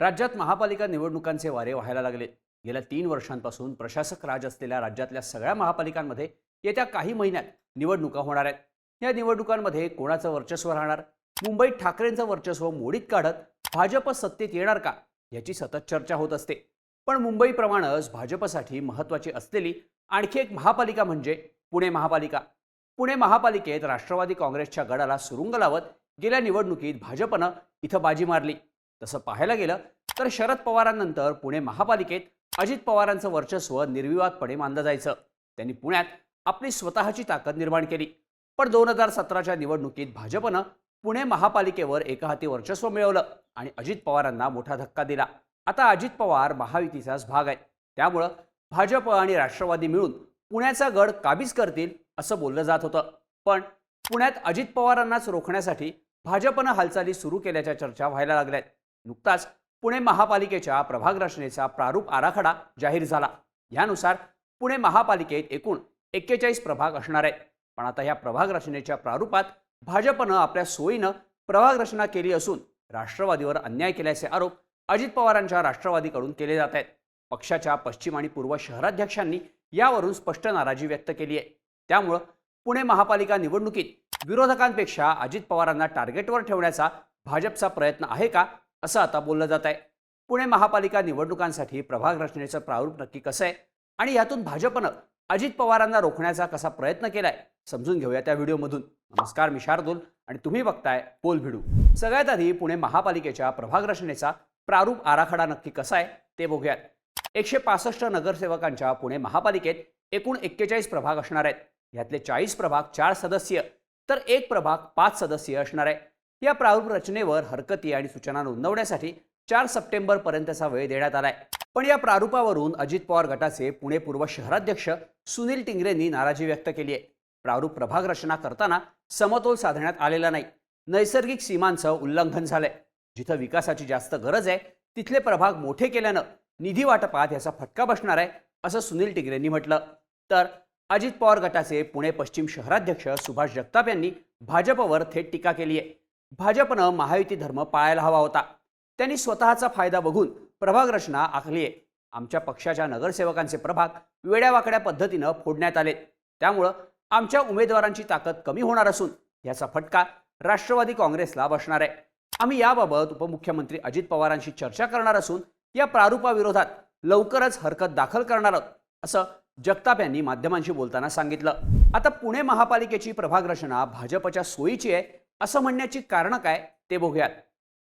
राज्यात महापालिका निवडणुकांचे वारे व्हायला लागले. गेल्या तीन वर्षांपासून प्रशासक राज असलेल्या राज्यातल्या सगळ्या महापालिकांमध्ये येत्या काही महिन्यात निवडणुका होणार आहेत. या निवडणुकांमध्ये कोणाचं वर्चस्व राहणार? मुंबईत ठाकरेंचं वर्चस्व मोडीत काढत भाजप सत्तेत येणार का? याची सतत चर्चा होत असते. पण मुंबईप्रमाणेच भाजपसाठी महत्त्वाची असलेली आणखी एक महापालिका म्हणजे पुणे महापालिका. पुणे महापालिकेत राष्ट्रवादी काँग्रेसच्या गडाला सुरुंग लावत गेल्या निवडणुकीत भाजपनं इथं बाजी मारली. तसं पाहायला गेलं तर शरद पवारांनंतर पुणे महापालिकेत अजित पवारांचं वर्चस्व निर्विवादपणे मानलं जायचं. त्यांनी पुण्यात आपली स्वतःची ताकद निर्माण केली. पण दोन हजार सतराच्या निवडणुकीत भाजपनं पुणे महापालिकेवर एकाहाती वर्चस्व मिळवलं आणि अजित पवारांना मोठा धक्का दिला. आता अजित पवार महायुतीचाच भाग आहेत. त्यामुळं भाजप आणि राष्ट्रवादी मिळून पुण्याचा गड काबीज करतील असं बोललं जात होतं. पण पुण्यात अजित पवारांनाच रोखण्यासाठी भाजपनं हालचाली सुरू केल्याच्या चर्चा व्हायला लागल्यात. नुकताच पुणे महापालिकेच्या प्रभाग रचनेचा प्रारूप आराखडा जाहीर झाला. यानुसार पुणे महापालिकेत एकूण एक्केचाळीस प्रभाग असणार आहेत. पण आता या प्रभाग रचनेच्या प्रारूपात भाजपनं आपल्या सोयीनं प्रभाग रचना केली असून राष्ट्रवादीवर अन्याय केल्याचे आरोप अजित पवारांच्या राष्ट्रवादीकडून केले जात आहेत. पक्षाच्या पश्चिम आणि पूर्व शहराध्यक्षांनी यावरून स्पष्ट नाराजी व्यक्त केली आहे. त्यामुळं पुणे महापालिका निवडणुकीत विरोधकांपेक्षा अजित पवारांना टार्गेटवर ठेवण्याचा भाजपचा प्रयत्न आहे का? असं आता बोललं जात आहे. पुणे महापालिका निवडणुकांसाठी प्रभाग रचनेचं प्रारूप नक्की कसं आहे? आणि यातून भाजपनं अजित पवारांना रोखण्याचा कसा प्रयत्न केलाय? समजून घेऊया त्या व्हिडिओमधून. नमस्कार मी शार्दूल आणि तुम्ही बघताय पोल भिडू. सगळ्यात आधी पुणे महापालिकेच्या प्रभाग रचनेचा प्रारूप आराखडा नक्की कसा आहे ते बघूयात. एकशे पासष्ट नगरसेवकांच्या पुणे महापालिकेत एकूण एक्केचाळीस प्रभाग असणार आहेत. यातले चाळीस प्रभाग चार सदस्यीय तर एक प्रभाग पाच सदस्यीय असणार आहे. या प्रारूप रचनेवर हरकती आणि सूचना नोंदवण्यासाठी चार सप्टेंबर पर्यंतचा वेळ देण्यात आलाय. पण या प्रारूपावरून अजित पवार गटाचे पुणे पूर्व शहराध्यक्ष सुनील टिंगरेंनी नाराजी व्यक्त केली आहे. प्रारूप प्रभाग रचना करताना समतोल साधण्यात आलेला नाही. नैसर्गिक सीमांचं उल्लंघन झालंय. जिथं विकासाची जास्त गरज आहे तिथले प्रभाग मोठे केल्यानं निधी वाटपात याचा फटका बसणार आहे असं सुनील टिंगरेंनी म्हटलं. तर अजित पवार गटाचे पुणे पश्चिम शहराध्यक्ष सुभाष जगताप यांनी भाजपवर थेट टीका केली आहे. भाजपनं महायुती धर्म पाळायला हवा होता. त्यांनी स्वतःचा फायदा बघून प्रभाग रचना आखली आहे. आमच्या पक्षाच्या नगरसेवकांचे प्रभाग वेड्यावाकड्या पद्धतीनं फोडण्यात आले. त्यामुळं आमच्या उमेदवारांची ताकद कमी होणार असून याचा फटका राष्ट्रवादी काँग्रेसला बसणार आहे. आम्ही याबाबत उपमुख्यमंत्री अजित पवारांशी चर्चा करणार असून या प्रारूपाविरोधात लवकरच हरकत दाखल करणार आहोत असं जगताप यांनी माध्यमांशी बोलताना सांगितलं. आता पुणे महापालिकेची प्रभाग रचना भाजपच्या सोयीची आहे असं म्हणण्याची कारणं काय ते बघूयात.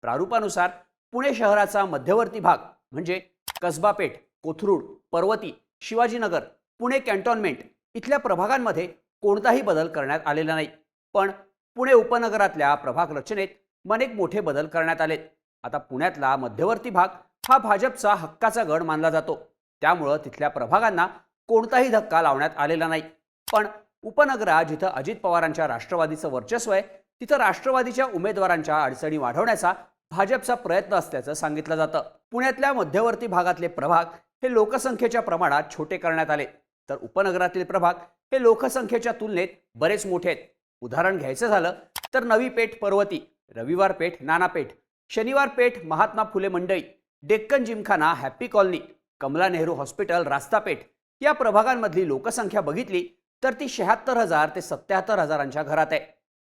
प्रारूपानुसार पुणे शहराचा मध्यवर्ती भाग म्हणजे कसबा पेठ कोथरूड पर्वती शिवाजीनगर पुणे कॅन्टॉनमेंट इथल्या प्रभागांमध्ये कोणताही बदल करण्यात आलेला नाही. पण पुणे उपनगरातल्या प्रभाग रचनेत अनेक मोठे बदल करण्यात आलेत. आता पुण्यातला मध्यवर्ती भाग हा भाजपचा हक्काचा गड मानला जातो. त्यामुळं तिथल्या प्रभागांना कोणताही धक्का लावण्यात आलेला नाही. पण उपनगरात जिथं अजित पवारांच्या राष्ट्रवादीचं वर्चस्व आहे तिथं राष्ट्रवादीच्या उमेदवारांच्या अडचणी वाढवण्याचा भाजपचा प्रयत्न असल्याचं सांगितलं जातं. पुण्यातल्या मध्यवर्ती भागातले प्रभाग हे लोकसंख्येच्या प्रमाणात छोटे करण्यात आले. तर उपनगरातील प्रभाग हे लोकसंख्येच्या तुलनेत बरेच मोठे आहेत. उदाहरण घ्यायचं झालं तर Navi Peth Parvati Raviwar Peth Nanapeth Shaniwar Peth Mahatma Phule Mandai Deccan Gymkhana happy colony Kamala Nehru hospital Rastapeth या प्रभागांमधली लोकसंख्या बघितली तर ती शहात्तर हजार ते सत्याहत्तर हजारांच्या घरात आहे.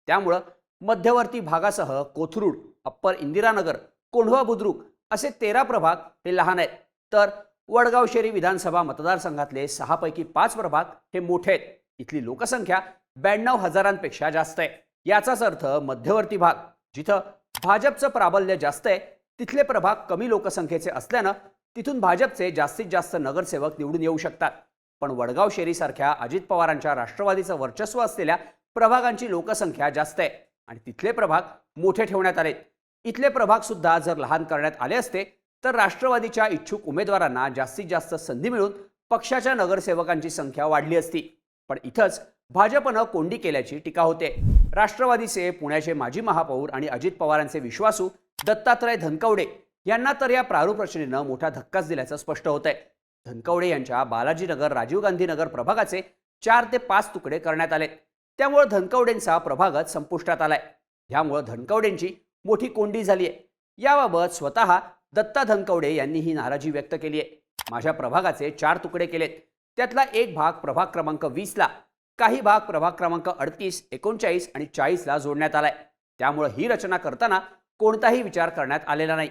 त्यामुळं मध्यवर्ती भागासह कोथरूड अप्पर इंदिरानगर कोंढवा बुद्रुक असे तेरा प्रभाग हे लहान आहेत. तर वडगाव शेरी विधानसभा मतदारसंघातले सहापैकी पाच प्रभाग हे मोठे आहेत. इथली लोकसंख्या ब्याण्णव हजारांपेक्षा जास्त आहे. याचाच अर्थ मध्यवर्ती भाग जिथं भाजपचं प्राबल्य जास्त आहे तिथले प्रभाग कमी लोकसंख्येचे असल्यानं तिथून भाजपचे जास्तीत जास्त नगरसेवक निवडून येऊ शकतात. पण वडगाव शेरीसारख्या अजित पवारांच्या राष्ट्रवादीचं वर्चस्व असलेल्या प्रभागांची लोकसंख्या जास्त आहे. आणि तिथले प्रभाग मोठे ठेवण्यात आले. इथले प्रभागसुद्धा जर लहान करण्यात आले असते तर राष्ट्रवादीच्या इच्छुक उमेदवारांना जास्तीत जास्त संधी मिळून पक्षाच्या नगरसेवकांची संख्या वाढली असती. पण इथंच भाजपनं कोंडी केल्याची टीका होते. राष्ट्रवादीचे पुण्याचे माजी महापौर आणि अजित पवारांचे विश्वासू दत्तात्रय धनकवडे यांना तर या प्रारूप रचनेनं मोठा धक्काच दिल्याचं स्पष्ट होत आहे धनकवडे यांच्या बालाजीनगर राजीव गांधी नगर प्रभागाचे चार ते पाच तुकडे करण्यात आले. त्यामुळे धनकवडेंचा प्रभागत संपुष्टात आलाय. यामुळे धनकवडेंची मोठी कोंडी झाली आहे याबाबत स्वतः दत्ता धनकवडे यांनी ही नाराजी व्यक्त केली आहे माझ्या प्रभागाचे चार तुकडे केलेत. त्यातला एक भाग प्रभाग क्रमांक वीसला काही भाग प्रभाग क्रमांक अडतीस एकोणचाळीस आणि चाळीसला जोडण्यात आलाय. त्यामुळं ही रचना करताना कोणताही विचार करण्यात आलेला नाही.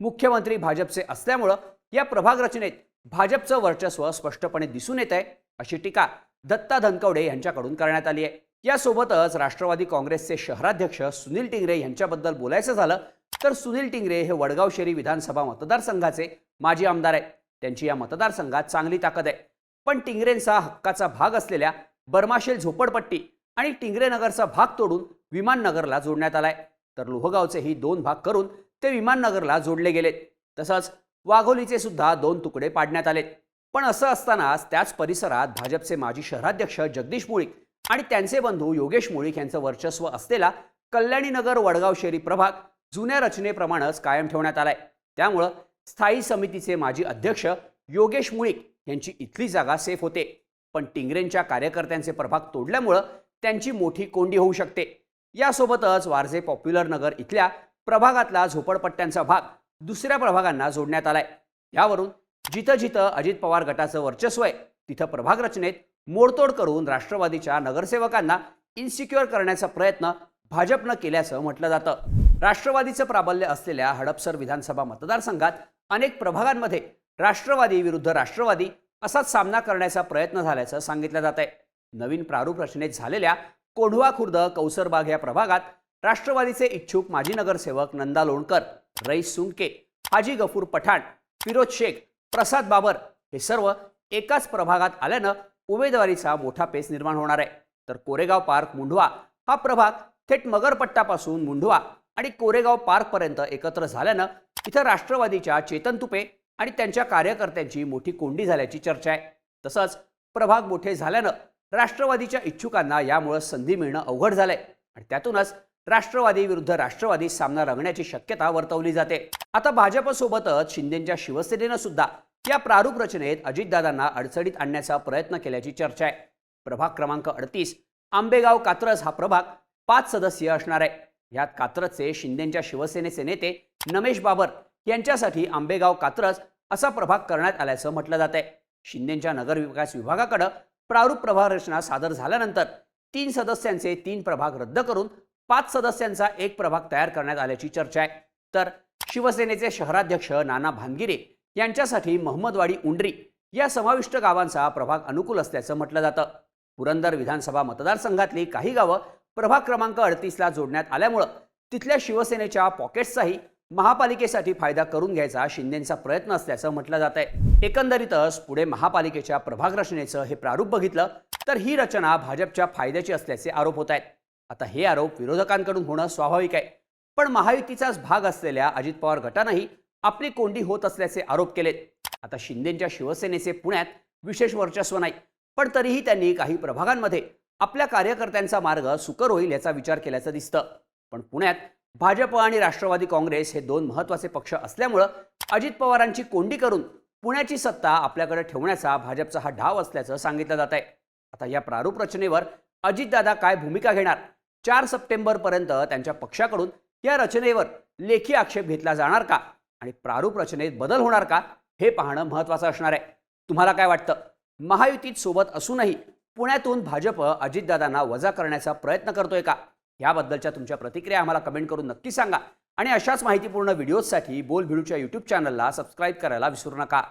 मुख्यमंत्री भाजपचे असल्यामुळं या प्रभाग रचनेत भाजपचं वर्चस्व स्पष्टपणे दिसून येत आहे अशी टीका दत्ता धनकवडे यांच्याकडून करण्यात आली आहे यासोबतच राष्ट्रवादी काँग्रेसचे शहराध्यक्ष सुनील टिंगरे यांच्याबद्दल बोलायचं झालं तर सुनील टिंगरे हे वडगाव शेरी विधानसभा मतदारसंघाचे माजी आमदार आहेत. त्यांची या मतदारसंघात चांगली ताकद आहे. पण टिंगरेंचा हक्काचा भाग असलेल्या बर्माशेल झोपडपट्टी आणि टिंगरे नगरचा भाग तोडून विमाननगरला जोडण्यात आलाय. तर लोहगावचेही दोन भाग करून ते विमाननगरला जोडले गेलेत. तसंच वाघोलीचे सुद्धा दोन तुकडे पाडण्यात आलेत. पण असं असतानाच त्याच परिसरात भाजपचे माजी शहराध्यक्ष जगदीश मुळीक आणि त्यांचे बंधू योगेश मुळीक यांचं वर्चस्व असलेला कल्याणीनगर वडगाव शेरी प्रभाग जुन्या रचनेप्रमाणेच कायम ठेवण्यात आलाय. त्यामुळं स्थायी समितीचे माजी अध्यक्ष योगेश मुळीक यांची इथली जागा सेफ होते. पण टिंगरेंच्या कार्यकर्त्यांचे प्रभाग तोडल्यामुळं त्यांची मोठी कोंडी होऊ शकते. यासोबतच वारजे पॉप्युलर नगर इथल्या प्रभागातला झोपडपट्ट्यांचा भाग दुसऱ्या प्रभागांना जोडण्यात आलाय. यावरून जिथं जिथं अजित पवार गटाचं वर्चस्व आहे तिथं प्रभाग रचनेत मोडतोड करून राष्ट्रवादीच्या नगरसेवकांना इन्सिक्युअर करण्याचा प्रयत्न भाजपनं केल्याचं म्हटलं जातं. राष्ट्रवादीचं प्राबल्य असलेल्या हडपसर विधानसभा मतदारसंघात अनेक प्रभागांमध्ये राष्ट्रवादी विरुद्ध राष्ट्रवादी असाच सामना करण्याचा प्रयत्न झाल्याचं सांगितलं जात आहे नवीन प्रारूप रचनेत झालेल्या कोंढवा खुर्द कौसरबाग या प्रभागात राष्ट्रवादीचे इच्छुक माजी नगरसेवक नंदा लोणकर रईस सुंके हाजी गफूर पठाण फिरोज शेख प्रसाद बाबर हे सर्व एकाच प्रभागात आल्यानं उमेदवारीचा मोठा पेस निर्माण होणार आहे. तर कोरेगाव पार्क मुंढवा हा प्रभाग थेट मगरपट्टापासून मुंढवा आणि कोरेगाव पार्कपर्यंत एकत्र झाल्यानं इथं राष्ट्रवादीच्या चेतन तुपे आणि त्यांच्या कार्यकर्त्यांची मोठी कोंडी झाल्याची चर्चा आहे. तसंच प्रभाग मोठे झाल्यानं राष्ट्रवादीच्या इच्छुकांना यामुळं संधी मिळणं अवघड झालंय आणि त्यातूनच राष्ट्रवादी विरुद्ध राष्ट्रवादी सामना रंगण्याची शक्यता वर्तवली जाते. आता भाजपसोबतच शिंदेच्या शिवसेनेनं सुद्धा या प्रारूप रचनेत अजितदादांना अडचणीत आणण्याचा प्रयत्न केल्याची चर्चा आहे. प्रभाग क्रमांक अडतीस आंबेगाव कात्रज हा प्रभाग पाच सदस्यीय असणार आहे. यात कात्रजचे शिंदेच्या शिवसेनेचे नेते नमेश बाबर यांच्यासाठी आंबेगाव कात्रज असा प्रभाग करण्यात आल्याचं म्हटलं जात आहे. शिंदेच्या नगरविकास विभागाकडं प्रारूप प्रभाग रचना सादर झाल्यानंतर तीन सदस्यांचे तीन प्रभाग रद्द करून पाच सदस्यांचा एक प्रभाग तयार करण्यात आल्याची चर्चा आहे. तर शिवसेनेचे शहराध्यक्ष नाना भानगिरे यांच्यासाठी महम्मदवाडी उंडरी या समाविष्ट गावांचा प्रभाग अनुकूल असल्याचं म्हटलं जातं. पुरंदर विधानसभा मतदारसंघातली काही गावं प्रभाग क्रमांक अडतीसला जोडण्यात आल्यामुळं तिथल्या शिवसेनेच्या पॉकेट्सचाही महापालिकेसाठी फायदा करून घ्यायचा शिंदेचा प्रयत्न असल्याचं म्हटलं जात आहे एकंदरीतच पुढे महापालिकेच्या प्रभाग रचनेचं हे प्रारूप बघितलं तर ही रचना भाजपच्या फायद्याची असल्याचे आरोप होत आहेत आता हे आरोप विरोधकांकडून होणं स्वाभाविक आहे. पण महायुतीचाच भाग असलेल्या अजित पवार गटानंही आपली कोंडी होत असल्याचे आरोप केलेत. आता शिंदेच्या शिवसेनेचे पुण्यात विशेष वर्चस्व नाही पण तरीही त्यांनी काही प्रभागांमध्ये आपल्या कार्यकर्त्यांचा मार्ग सुकर होईल याचा विचार केल्याचं दिसतं. पण पुण्यात भाजप आणि राष्ट्रवादी काँग्रेस हे दोन महत्त्वाचे पक्ष असल्यामुळं अजित पवारांची कोंडी करून पुण्याची सत्ता आपल्याकडे ठेवण्याचा भाजपचा हा डाव असल्याचं सांगितलं जात आहे आता या प्रारूप रचनेवर अजितदादा काय भूमिका घेणार? चार सप्टेंबरपर्यंत त्यांच्या पक्षाकडून या रचनेवर लेखी आक्षेप घेतला जाणार का? आणि प्रारूप रचनेत बदल होणार का हे पाहणं महत्त्वाचं असणार आहे. तुम्हाला काय वाटतं? महायुतीत सोबत असूनही पुण्यातून भाजप अजितदादांना वजा करण्याचा प्रयत्न करतोय का? याबद्दलच्या तुमच्या प्रतिक्रिया आम्हाला कमेंट करून नक्की सांगा. आणि अशाच माहितीपूर्ण व्हिडिओजसाठी बोल भिडूच्या यूट्यूब चॅनलला सबस्क्राईब करायला विसरू नका.